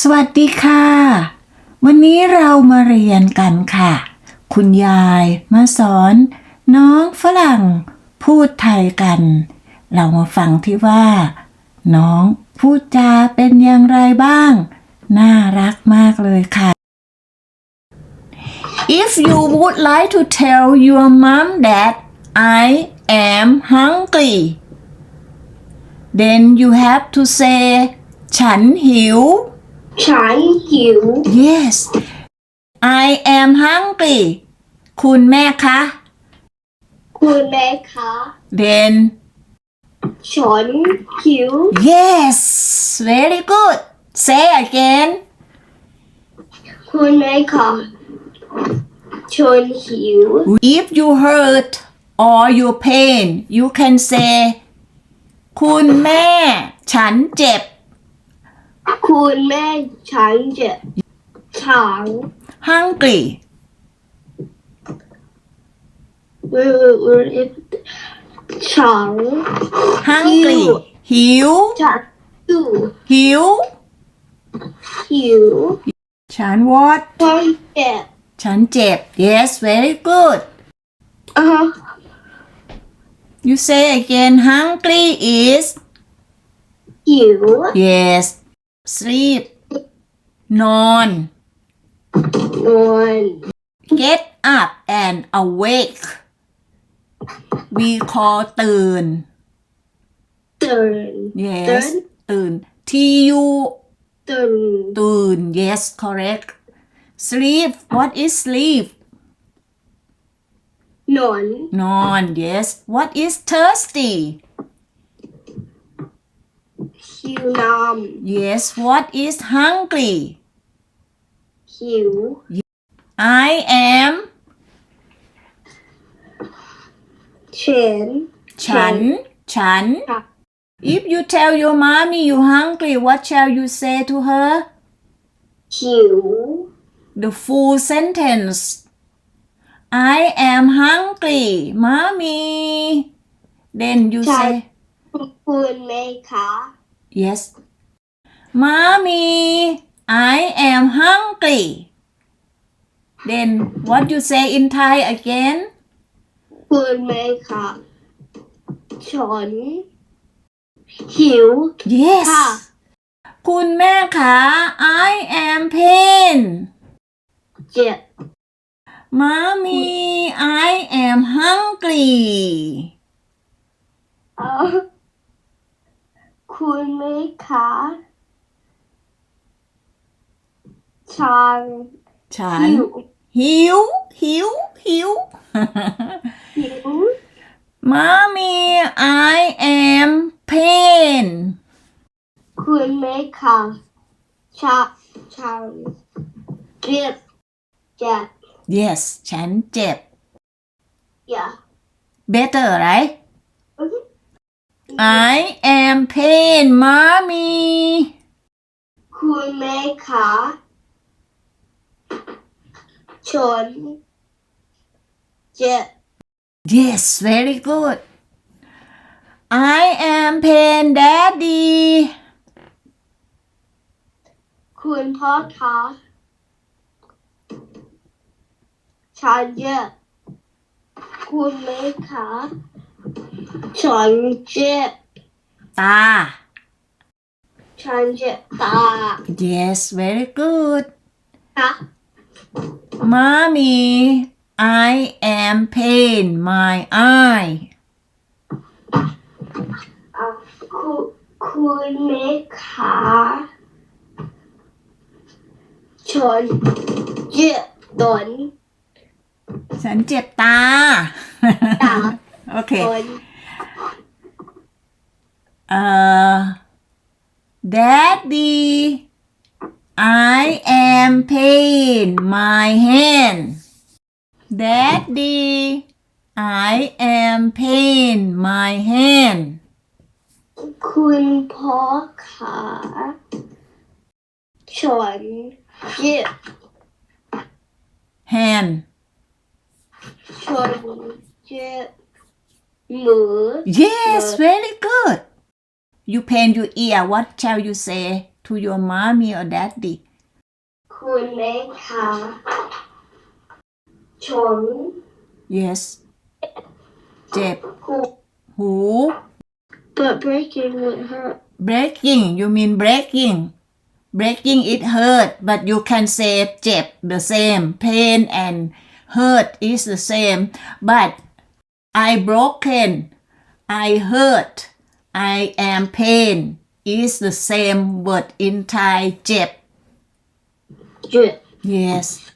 สวัสดีค่ะ วันนี้เรามาเรียนกันค่ะ คุณยายมาสอน น้องฝรั่ง พูดไทยกัน เรามาฟังที่ว่า น้องพูดจาเป็นอย่างไรบ้าง น่ารักมากเลยค่ะ If you would like to tell your mom that I am hungry then you have to say ฉันหิว ฉันหิว Yes I am hungry คุณแม่คะ คุณแม่คะ Then ฉันหิว Yes very good Say again คุณแม่คะฉันหิว If you hurt or you pain you can say คุณแม่ ฉันเจ็บ คุณแม่ฉันจะฉัน hungry เอ่อฉัน hungry หิวฉันหิวหิวหิวฉัน what ฉันเจ็บฉันเจ็บ Yes very good อ่า You say again hungry is หิว yes sleep นอน นอน get up and awake we call ตื่น ตื่น yes ตื่น T U ตื่น ตื่น yes correct sleep what is sleep นอน นอน yes what is thirsty หิวน้ yes what is hungry ำหิว I am ฉัน ฉัน ฉัน ค่ะ If you tell your mommy you hungry, what shall you say to her? หิว The full sentence. I am hungry, mommy. Then you Child. say, คุณแม่คะ yes. Mommy, I am hungry. Then what you say in Thai again? คุณแม่คะฉันหิว Yes. ค่ะ คุณแม่คะ I am pain. เจ็บ Mommy, I am hungry. เอ่อ คุณแม่คะฉันฉัน หิวหิว หิว หิว หิว Mommy, I am pain. คุณแม่คะฉันฉันเจ็บเจ็บ Yes ฉันเจ็บอย่า Better right I am pain mommy คุณแม่คะฉันเจ็บ Yes very good I am pain daddy คุณพ่อคะฉันเจ็บคุณแม่คะ ฉันเจ็บ ตา ฉันเจ็บตา Yes very good ค่ะ Mommy I am pain my eye อ่ะคุณคุณแม่คะฉันเจ็บตน ฉันเจ็บตา ตา โอเค ตน เอ่อ Daddy I am pain my hand Daddy I am pain my hand คุณพ่อคะฉันเจ็บ hand ฉันเจ็บมือ Yes very good You pain your ear what shall you say to to your mommy or daddy คุณเล็กคะฉัน yes เจ็บ หู หู but breaking would hurt breaking you mean breaking breaking it hurt but you can say เจ็บ the same pain and hurt is the same but I broken I hurt I am pain is the same word in Thai, jep. Jep. Yes.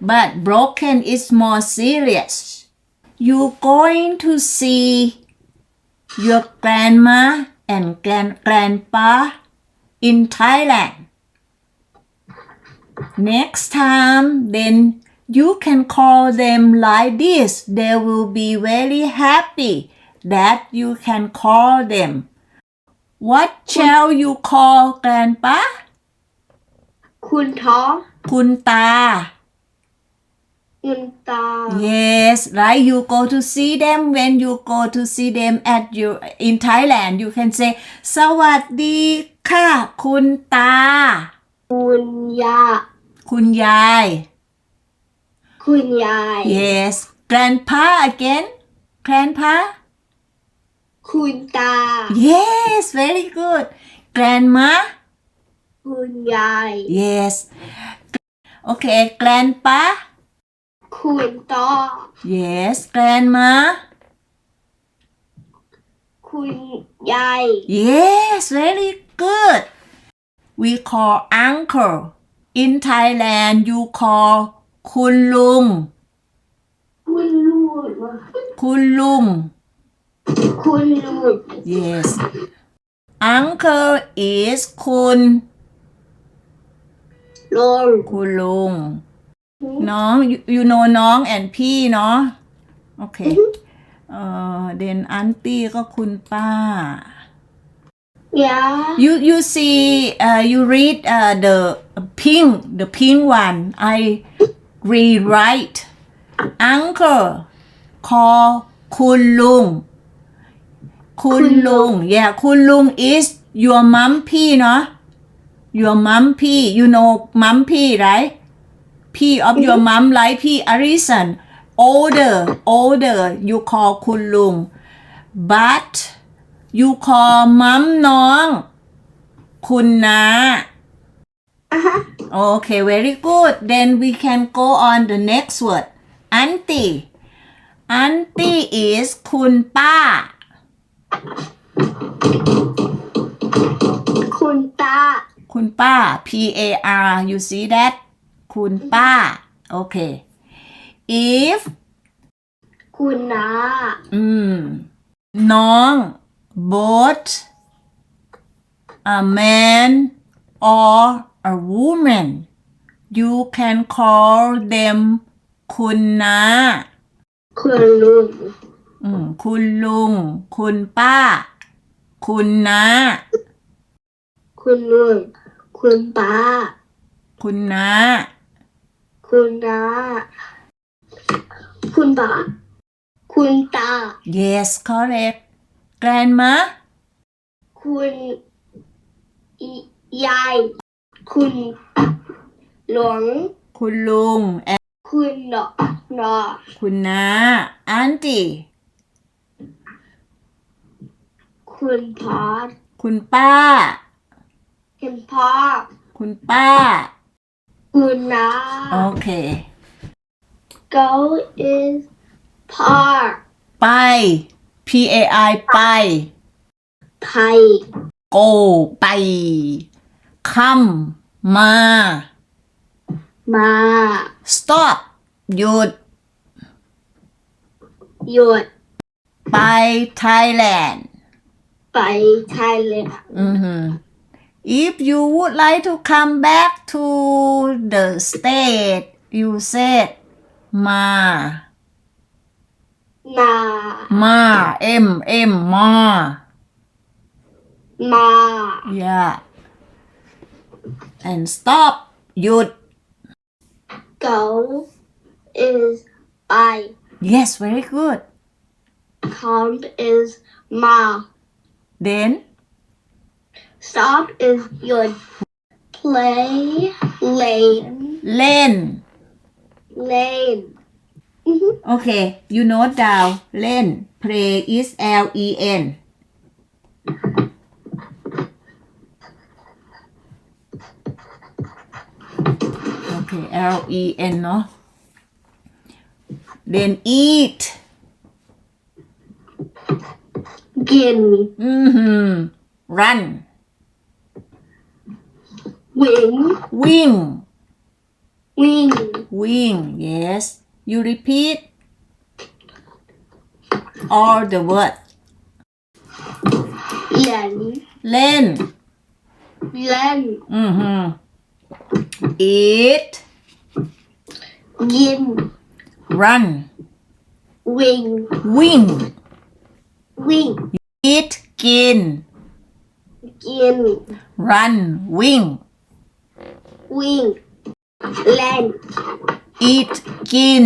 But broken is more serious. You're going to see your grandma and grand grandpa in Thailand. Next time, then you can call them like this. They will be very happy that you can call them. What shall you call grandpa? คุณท้อง คุณตา คุณตา Yes, right. You go to see them when you go to see them at your in Thailand. You can say สวัสดีค่ะ คุณตา คุณยา คุณยาย คุณยาย Yes, grandpa again. Grandpa. คุณตา Yes, very good. Grandma. คุณยาย Yes. Okay, grandpa. คุณตา Yes, grandma. คุณยาย Yes, very good. We call uncle. In Thailand, you call คุณลุง คุณลูกคุณลุง คุณลูก Yes. Uncle is คุณ ลง คุณลุง น้อง you, you know น้อง and พี่เนาะ โอเค เอ่อ then auntie ก็คุณป้า ยา You you see uh, you read uh, the pink the pink one I rewrite uncle call คุณลุง คุณลุง yeah คุณลุง is your mom พี่เนาะ your mom พี่ you know mom พี่ right พี่ of your mom like พี่ Arison older older you call คุณลุง but you call mom น้อง คุณนา อ่ะฮะ Okay, very good. Then we can go on the next word. Auntie. Auntie is คุณป้า คุณตา คุณป้า P A R you see that คุณป้า Okay. If คุณนาอืม น้อง both a man or a woman you can call them คุณนาคุณลุง อืมคุณลุง คุณป้า คุณน้า คุณลุงคุณป้า คุณน้า คุณนาคุณป้าคุณตา yes correct grandma คุณอียาย คุณหลวง คุณลุง and คุณหนอหนอคุณน้า auntie คุณพอดคุณป้า คุณพ่อคุณป้า คุณนา okay go is park ไป P A I ไป ไทย go ไป come มา มา stop หยุด หยุด ไป Thailand ไปไทยเลย by Thailand. Mm-hmm. If you would like to come back to the state, you said ma. Ma. Ma. M. M. Ma. Ma. Yeah. And stop. Yud. Go is I. Yes, very good. Come is ma. Then stop is หยุด play lane เล่น lane อือฮึ โอเค you note down เล่น play is L E N โอเค L E N เนาะ then eat Gin. Mm-hmm. Run. Wing. Wing. Wing. Wing. Yes. You repeat all the words. Len. Len. Len. Mm-hmm. Eat. Gin. Run. Wing. Wing. Wing eat กิน กิน run วิ่ง วิ่งเล่น eat กิน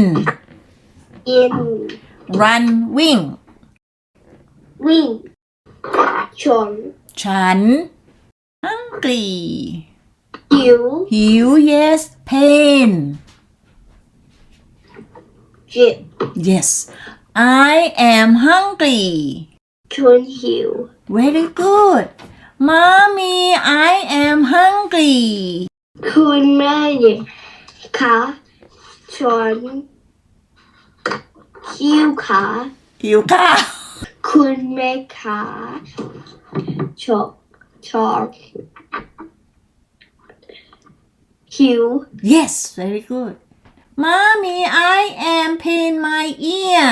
กิน run วิ่ง วิ่งชน ฉัน hungry หิว หิว yes pain เจ็บ yes I am hungry ชนหิว very good mommy I am hungry คุณแม่เนี่ยขาชนหิวขา หิวข้าว คุณแม่ขาชอบชอบหิว yes very good mommy I am pain my ear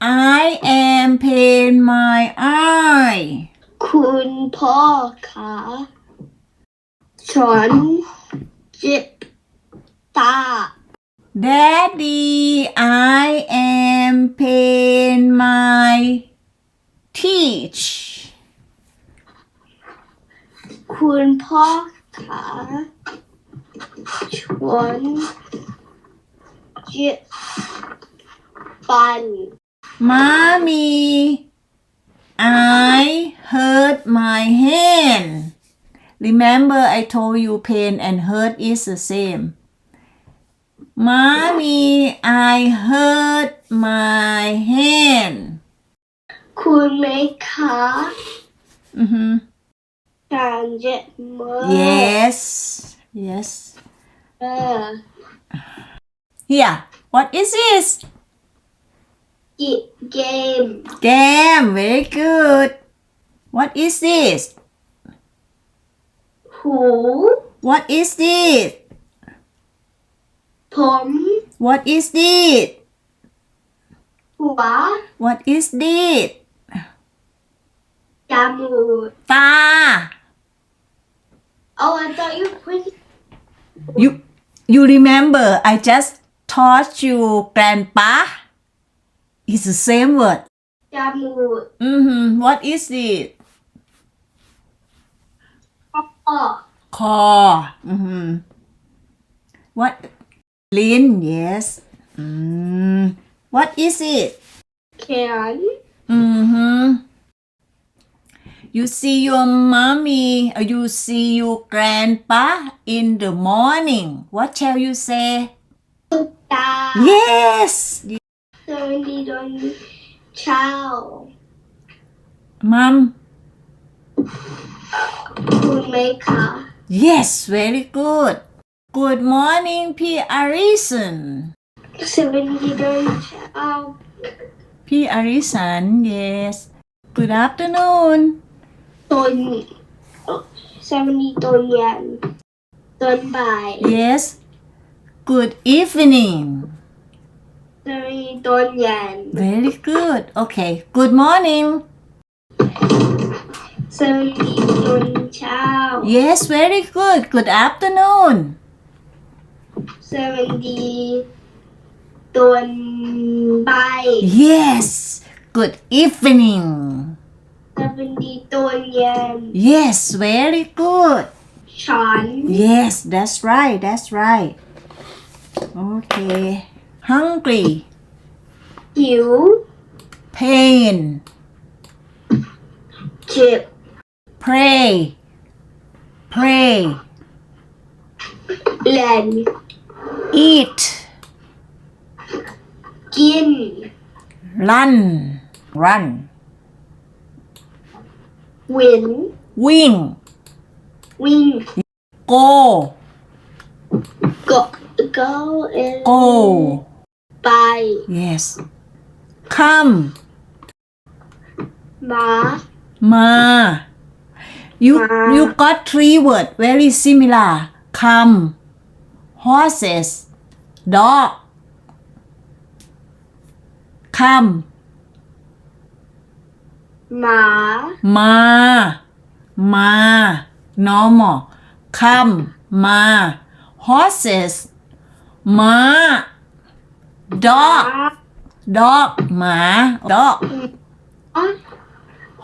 I am pain my eye. คุณพ่อขาชนเจ็บตา Daddy, I am pain my teeth. คุณพ่อขาชนเจ็บฟัน Mommy, I hurt my hand. Remember, I told you pain and hurt is the same. Mommy, I hurt my hand. คุณไหมคะ Mm-hmm. ฉันเจ็บมือ Yes, yes. เออ Here, what is this? กิเกม Game, very good. What is this? หู What is this? ผม What is this? หัว What is this? จมูก ตา Oh I thought you put You you remember I just taught you grandpa? It's the same word. Jamwood. Mm-hmm. What is it? Call. Mm-hmm. What? Lin, yes. Mm. What is it? Can. Mm-hmm. You see your mommy, or you see your grandpa in the morning. What shall you say? Yes. Doindy doindy. Ciao. Mom. Umeka. Yes, very good. Good morning, P. Arison. Seventy doindy. Ciao. P. Arison, yes. Good afternoon. Doindy. 70 doinyan. Goodbye. Yes. Good evening. Very good. Okay. Good morning. Yes, very good. Good afternoon. Yes. Good evening. Yes, very good. Sean. Yes, that's right. That's right. Okay hungry หิว pain เจ็บ pray pray เล่น eat กิน run run วิน wing วิ่ง go ก็ก็เอ go ไป yes come มา ma you Ma. you got three word very similar come horses dog come หมามา มา normal come มา horses ม้า dog dog หมา dog อะ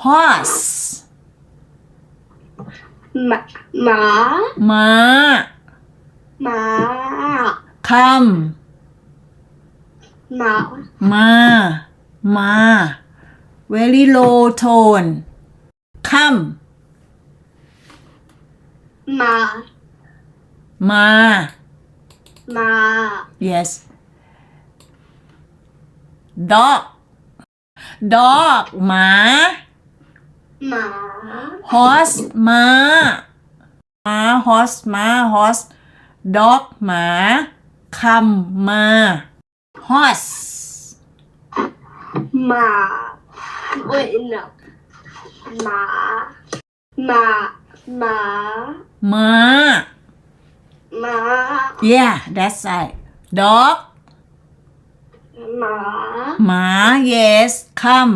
horse หมาหมาม้า หมา come หมา มา มา very low tone come หมา มาหมา yes dog dog หมา หมา horse ม้าม้า horse ม้า horse dog หมาคำมา horse หมาเว้ยนะหมาหมาหมาม้าหมา yeah that's right dog หมา หมา yes come